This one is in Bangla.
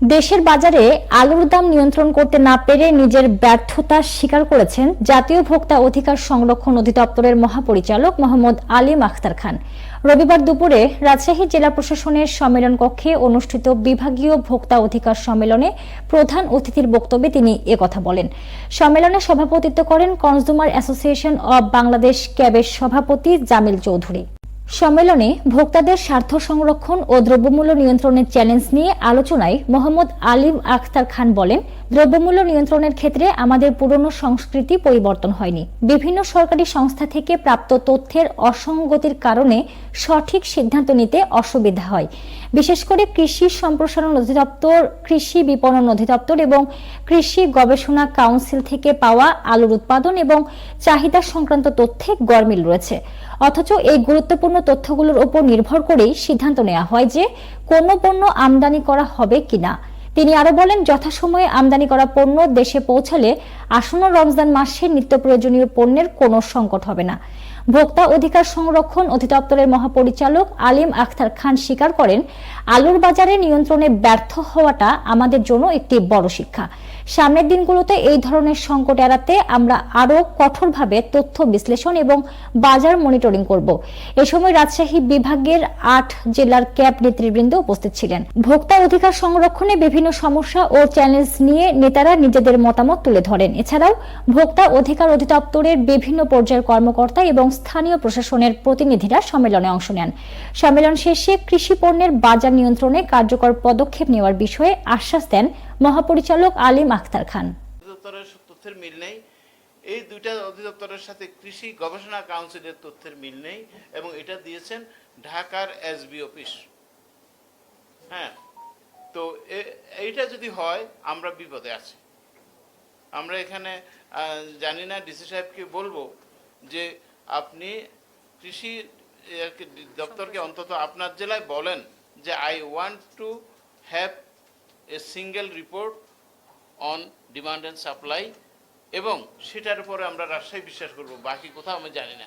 দেশের বাজারে আলুর দাম নিয়ন্ত্রণ করতে না পেরে নিজের ব্যর্থতা স্বীকার করেছেন জাতীয় ভোক্তা অধিকার সংরক্ষণ অধিদপ্তরের মহাপরিচালক মোহাম্মদ আলিম আখতার খান। রবিবার দুপুরে রাজশাহী জেলা প্রশাসনের সম্মেলন কক্ষে অনুষ্ঠিত বিভাগীয় ভোক্তা অধিকার সম্মেলনে প্রধান অতিথির বক্তব্যে তিনি একথা বলেন। সম্মেলনে সভাপতিত্ব করেন কনজুমার অ্যাসোসিয়েশন অব বাংলাদেশ ক্যাবের সভাপতি জামিল চৌধুরী। সম্মেলনে ভোক্তাদের স্বার্থ সংরক্ষণ ও দ্রব্যমূল্য নিয়ন্ত্রণের চ্যালেঞ্জ নিয়ে আলোচনায় মোহাম্মদ আলিম আখতার খান বলেন, দ্রব্যমূল্য নিয়ন্ত্রণের ক্ষেত্রে আমাদের পুরনো সংস্কৃতি পরিবর্তন হয়নি। বিভিন্ন সরকারি সংস্থা থেকে প্রাপ্ত তথ্যের অসঙ্গতির কারণে সঠিক সিদ্ধান্ত নিতে অসুবিধা হয়। বিশেষ করে কৃষি সম্প্রসারণ অধিদপ্তর, কৃষি বিপণন অধিদপ্তর এবং কৃষি গবেষণা কাউন্সিল থেকে পাওয়া আলুর উৎপাদন এবং চাহিদা সংক্রান্ত তথ্যে গরমিল রয়েছে। অথচ এই গুরুত্বপূর্ণ তথ্যগুলোর উপর নির্ভর করেই সিদ্ধান্ত নেওয়া হয় যে কোন পণ্য আমদানি করা হবে কিনা। তিনি আরও বলেন, যথাসময়ে আমদানি করা পণ্য দেশে পৌঁছালে আসন্ন রমজান মাসে নিত্য প্রয়োজনীয় পণ্যের কোনো সংকট হবে না। ভোক্তা অধিকার সংরক্ষণ অধিদপ্তরের মহাপরিচালক আলিম আখতার খান স্বীকার করেন, আলুর বাজারে নিয়ন্ত্রণে ব্যর্থ হওয়াটা আমাদের জন্য একটি বড় শিক্ষা। সামনের দিনগুলোতে এই ধরনের সংকট এড়াতে আমরা আরও কঠোরভাবে তথ্য বিশ্লেষণ এবং বাজার মনিটরিং করব। এ সময় রাজশাহী বিভাগের আট জেলার ক্যাব নেতৃবৃন্দ উপস্থিত ছিলেন। ভোক্তা অধিকার সংরক্ষণে বিভিন্ন সমস্যা ও চ্যালেঞ্জ নিয়ে নেতারা নিজেদের মতামত তুলে ধরেন। এছাড়াও ভোক্তা অধিকার অধিদপ্তরের বিভিন্ন পর্যায়ের কর্মকর্তা এবং স্থানীয় প্রশাসনের প্রতিনিধিরা সম্মেলনে অংশ নেন। সম্মেলন শেষে কৃষি পণ্যের বাজার নিয়ন্ত্রণে কার্যকর পদক্ষেপ নেওয়ার বিষয়ে আশ্বাস দেন মহাপরিচালক আলিম আখতার খান। তথ্যের মিল নেই। এই দুইটা অধিদপ্তরের সাথে কৃষি গবেষণা কাউন্সিলের তথ্যের মিল নেই এবং এটা দিয়েছেন ঢাকার এসবি অফিস। হ্যাঁ তো এইটা যদি হয়, আমরা বিপদে আছি। আমরা এখানে জানি না, ডিসি সাহেবকে বলব যে আপনি কৃষি দপ্তরকে অন্তত আপনার জেলায় বলেন যে I want to have a single report on demand and supply এবং সেটার উপরে আমরা রাজশাহী বিশ্বাস করব, বাকি কোথাও আমি জানি না।